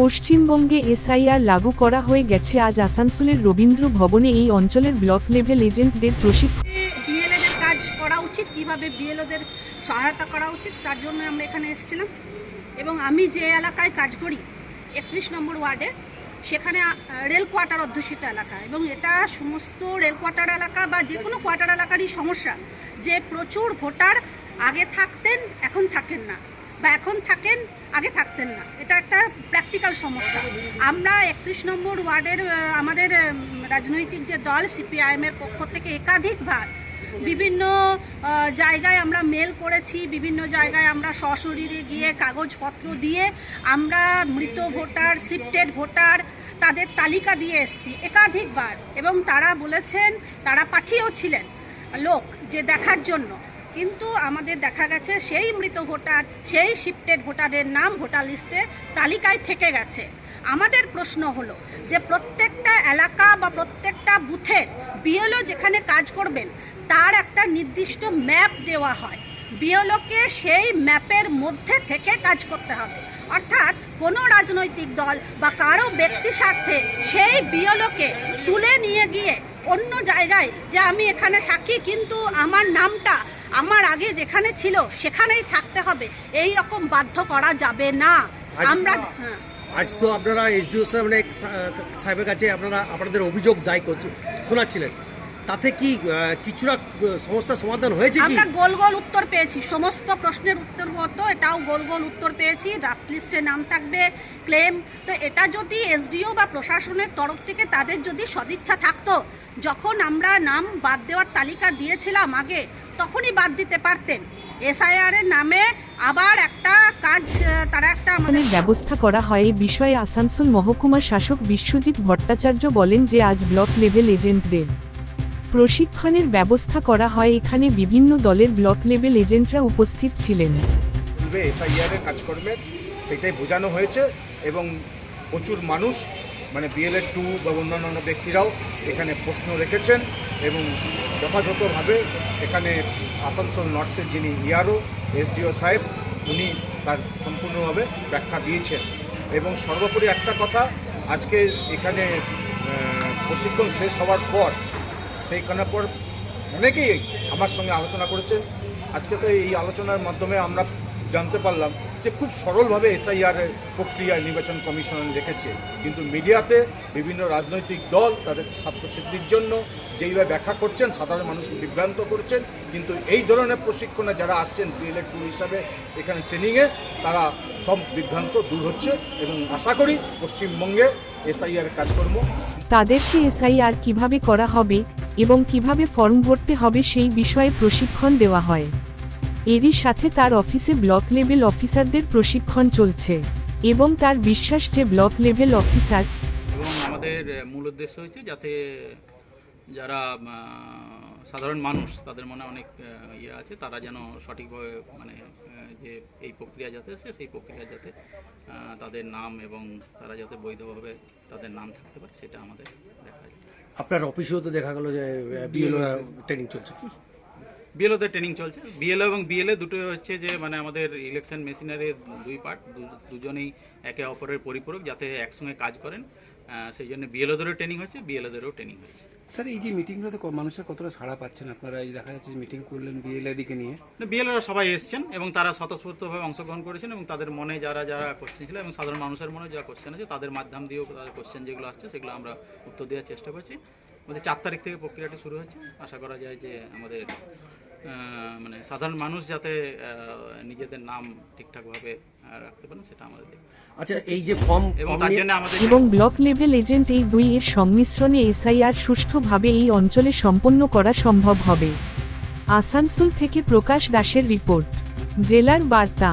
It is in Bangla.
পশ্চিমবঙ্গে এসআইআর লাগু করা হয়ে গেছে। আজ আসানসোলের রবীন্দ্র ভবনে এই অঞ্চলের ব্লক লেভেল এজেন্টদের প্রশিক্ষণ। বিএলএদের কাজ করা উচিত, কীভাবে বিএলওদের সহায়তা করা উচিত, তার জন্য আমরা এখানে এসেছিলাম। এবং আমি যে এলাকায় কাজ করি, একত্রিশ নম্বর ওয়ার্ডে, সেখানে রেল কোয়ার্টার অধ্যুষিত এলাকা। এবং এটা সমস্ত রেল কোয়ার্টার এলাকা বা যে কোনো কোয়ার্টার এলাকারই সমস্যা। যে প্রচুর ভোটার আগে থাকতেন, এখন থাকেন না। বা এখন থাকেন, আগে থাকতেন না। এটা একটা প্র্যাকটিক্যাল সমস্যা। আমরা একত্রিশ নম্বর ওয়ার্ডের আমাদের রাজনৈতিক যে দল সিপিআইএমের পক্ষ থেকে একাধিকবার বিভিন্ন জায়গায় আমরা মেল করেছি, বিভিন্ন জায়গায় আমরা সশরীরে গিয়ে কাগজপত্র দিয়ে আমরা মৃত ভোটার শিফটেড ভোটার তাদের তালিকা দিয়ে এসেছি একাধিকবার। এবং তারা বলেছেন, তারা পাঠিয়েও ছিলেন লোক যে দেখার জন্য। কিন্তু আমাদের দেখা গেছে সেই মৃত ভোটার, সেই শিফটেড ভোটারের নাম ভোটার লিস্টে তালিকায় থেকে গেছে। আমাদের প্রশ্ন হলো যে প্রত্যেকটা এলাকা বা প্রত্যেকটা বুথে বিএলও যেখানে কাজ করবেন, তার একটা নির্দিষ্ট ম্যাপ দেওয়া হয়। বিএলওকে সেই ম্যাপের মধ্যে থেকে কাজ করতে হবে। অর্থাৎ কোনো রাজনৈতিক দল বা কারও ব্যক্তি স্বার্থে সেই বিএলওকে তুলে নিয়ে গিয়ে অন্য জায়গায় যে আমি এখানে থাকি, কিন্তু আমার নামটা আমার আগে যেখানে ছিল সেখানেই থাকতে হবে। এই রকম বাধ্য করা যাবে না। আমরা হ্যাঁ। আজ তো আপনারা এসডিও সাহেবের সাহেবের কাছে আপনারা আপনাদের অভিযোগ দায় করতে- শোনাচ্ছিলেন। তাতে কি কিছুটা সমস্যার সমাধান হয়েছে আমরা গোল গোল উত্তর পেয়েছি। সমস্ত প্রশ্নের উত্তর মতো এটাও গোল গোল উত্তর পেয়েছি। ড্রাফট লিস্টে নাম থাকবে ক্লেম তো এটা যদি এসডিও বা প্রশাসনের তরফ থেকে তাদের যদি সদিচ্ছা থাকতো যখন আমরা নাম বাদ দেওয়ার তালিকা দিয়েছিলাম আগে তখনই বাদ দিতে পারতেন। এসআইআর এর নামে আবার একটা কাজ তারা একটা আমাদের ব্যবস্থা করা হয়। এই বিষয়ে আসানসোল মহকুমা শাসক বিশ্বজিৎ ভট্টাচার্য বলেন যে আজ ব্লক লেভেল এজেন্টদের প্রশিক্ষণের ব্যবস্থা করা হয়। এখানে বিভিন্ন দলের ব্লক লেভেল এজেন্টরা উপস্থিত ছিলেন। পূর্বে এসআইআর এর কাজকর্মের সেটাই বোঝানো হয়েছে এবং প্রচুর মানুষ মানে বিএলএ টু বা অন্যান্য ব্যক্তিরাও এখানে প্রশ্ন রেখেছেন এবং যথাযথভাবে এখানে আসানসোল নর্থের যিনি ইয়ারও, এসডিও সাহেব, উনি তার সম্পূর্ণভাবে ব্যাখ্যা দিয়েছেন। এবং সর্বোপরি একটা কথা, আজকে এখানে প্রশিক্ষণ শেষ হওয়ার পর সেইখানে পর অনেকেই আমার সঙ্গে আলোচনা করেছেন আজকে তো এই আলোচনার মাধ্যমে আমরা জানতে পারলাম যে খুব সরলভাবে এসআইআর প্রক্রিয়া নির্বাচন কমিশন রেখেছে কিন্তু মিডিয়াতে বিভিন্ন রাজনৈতিক দল তাদের স্বার্থসিদ্ধির জন্য যেইভাবে ব্যাখ্যা করছেন, সাধারণ মানুষ বিভ্রান্ত করছেন। কিন্তু এই ধরনের প্রশিক্ষণে যারা আসছেন বিএলএড টু হিসাবে এখানে ট্রেনিংয়ে তারা সব বিভ্রান্ত দূর হচ্ছে এবং আশা করি পশ্চিমবঙ্গে এসআইআর কাজকর্ম তাদেরকে এসআইআর কীভাবে করা হবে এবং কীভাবে ফর্ম ভরতে হবে সেই বিষয়ে প্রশিক্ষণ দেওয়া হয়। এরই সাথে তার অফিসে ব্লক লেভেল অফিসারদের প্রশিক্ষণ চলছে এবং তার বিশ্বাস যে ব্লক লেভেল অফিসার আমাদের মূল উদ্দেশ্য হচ্ছে যাতে যারা সাধারণ মানুষ তাদের মনে অনেক ইয়ে আছে তারা যেন সঠিকভাবে মানে যে এই প্রক্রিয়া যাতে আছে সেই প্রক্রিয়া যাতে তাদের নাম এবং তারা যাতে বৈধভাবে তাদের নাম থাকতে পারে সেটা আমাদের দেখা যায়। আপনার অফিসেও তো দেখা গেল যে বিএলও ট্রেনিং চলছে কি? বিএলওদের ট্রেনিং চলছে। বিএলও এবং বিএলএ দুটো হচ্ছে যে মানে আমাদের ইলেকশন মেশিনারির দুই পার্ট দুজনেই একে অপরের পরিপূরক যাতে একসঙ্গে কাজ করেন। সেই জন্য বিএলওদেরও ট্রেনিং হচ্ছে বিএলওদেরও ট্রেনিং হচ্ছে। স্যার, এই যে মিটিংগুলোতে মানুষের কতটা সাড়া পাচ্ছেন? আপনারা এই দেখা যাচ্ছে মিটিং করলেন বিএলআইডিকে নিয়ে। বিএলওরা সবাই এসেছেন এবং তারা স্বতঃস্ফূর্তভাবে অংশগ্রহণ করেছেন এবং তাদের মনে যারা যারা কোশ্চেন ছিল এবং সাধারণ মানুষের মনে যা কোশ্চেন আছে, তাদের মাধ্যম দিয়েও তাদের কোশ্চেন যেগুলো আসছে, সেগুলো আমরা উত্তর দেওয়ার চেষ্টা করছি। আমাদের চার তারিখ থেকে প্রক্রিয়াটি শুরু হচ্ছে। আশা করা যায় যে আমাদের মানে সাধারণ মানুষ যাতে নিজেদের নাম ঠিকঠাকভাবে রাখতে পারেন সেটা আমাদের দেখতে আচ্ছা এই যে ফর্ম এবং তার জন্য আমাদের এবং ব্লক লেভেল এজেন্ট এই দুই এর সংমিশ্রণে এসআইআর সুষ্ঠুভাবে এই অঞ্চলে সম্পন্ন করা সম্ভব হবে। আসানসোল থেকে প্রকাশ দাসের রিপোর্ট জেলার বার্তা।